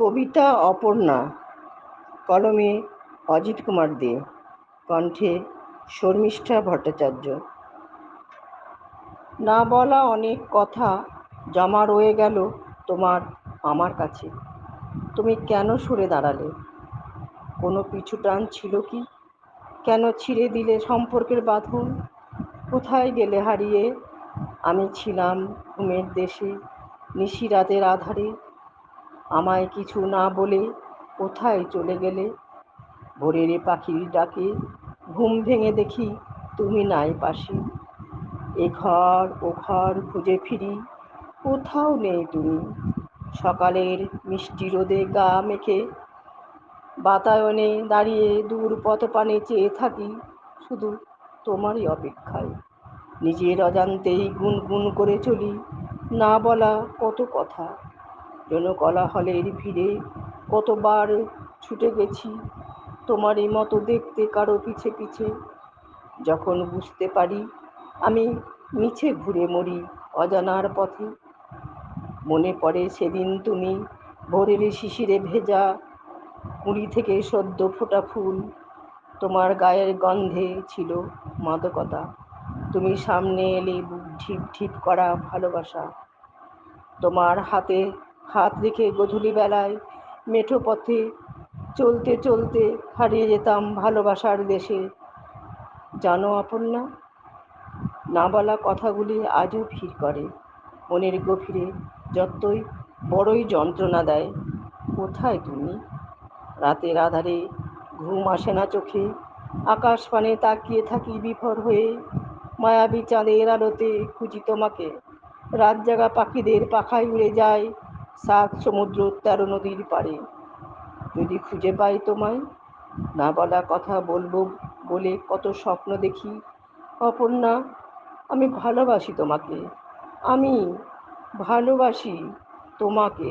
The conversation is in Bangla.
কবিতা অপর্ণা। কলমে অজিত কুমার দে। কণ্ঠে শর্মিষ্ঠা ভট্টাচার্য। না বলা অনেক কথা জমা রয়ে গেল তোমার আমার কাছে। তুমি কেন সরে দাঁড়ালে? কোনো পিছু টান ছিল কি? কেন ছিঁড়ে দিলে সম্পর্কের বাঁধন? কোথায় গেলে হারিয়ে? আমি ছিলাম ঘুমের দেশে, নিশি রাতের আধারে। আমায় কিছু না বলে কোথায় চলে গেলে? ভোরের পাখির ডাকে ঘুম ভেঙে দেখি তুমি নাই পাশে। এ ঘর, ও ঘর খুঁজে ফিরি, কোথাও নেই তুমি। সকালের মিষ্টি রোদে গা মেখে বাতায়নে দাঁড়িয়ে দূর পথপানে চেয়ে থাকি, শুধু তোমারই অপেক্ষায়। নিজের অজান্তেই গুনগুন করে চলি, না বলা কত কথা। জনকলাহলের ভিড়ে কতবার ছুটে গেছি তোমারই মতো দেখতে কারও পিছে পিছে। যখন বুঝতে পারি আমি মিছে ঘুরে মরি অজানার পথে। মনে পড়ে সেদিন তুমি ভোরের শিশিরে ভেজা কুড়ি থেকে সদ্য ফোটা ফুল। তোমার গায়ের গন্ধে ছিল মাদকতা। তুমি সামনে এলে বুক ঢিপ ঢিপ করা ভালোবাসা। তোমার হাতে হাত রেখে গধূলি বেলায় মেঠো পথে চলতে চলতে হারিয়ে যেতাম ভালোবাসার দেশে। জানো অপর্ণা, না বলা কথাগুলি আজও ভিড় করে। মনের গভীরে যতই বড়ই যন্ত্রণা দেয়, কোথায় তুমি? রাতের আধারে ঘুম আসে না চোখে আকাশ পানে তাকিয়ে থাকি বিফর হয়ে। মায়াবী চাঁদের আলোতে খুঁজি তোমাকে। রাত জাগা পাখিদের পাখায় উড়ে যায় সাত সমুদ্র তেরো নদীর পারে যদি খুঁজে পাই তোমায়, না বলা কথা বলব বলে কত স্বপ্ন দেখি। অপর্ণা, আমি ভালোবাসি তোমাকে। আমি ভালোবাসি তোমাকে।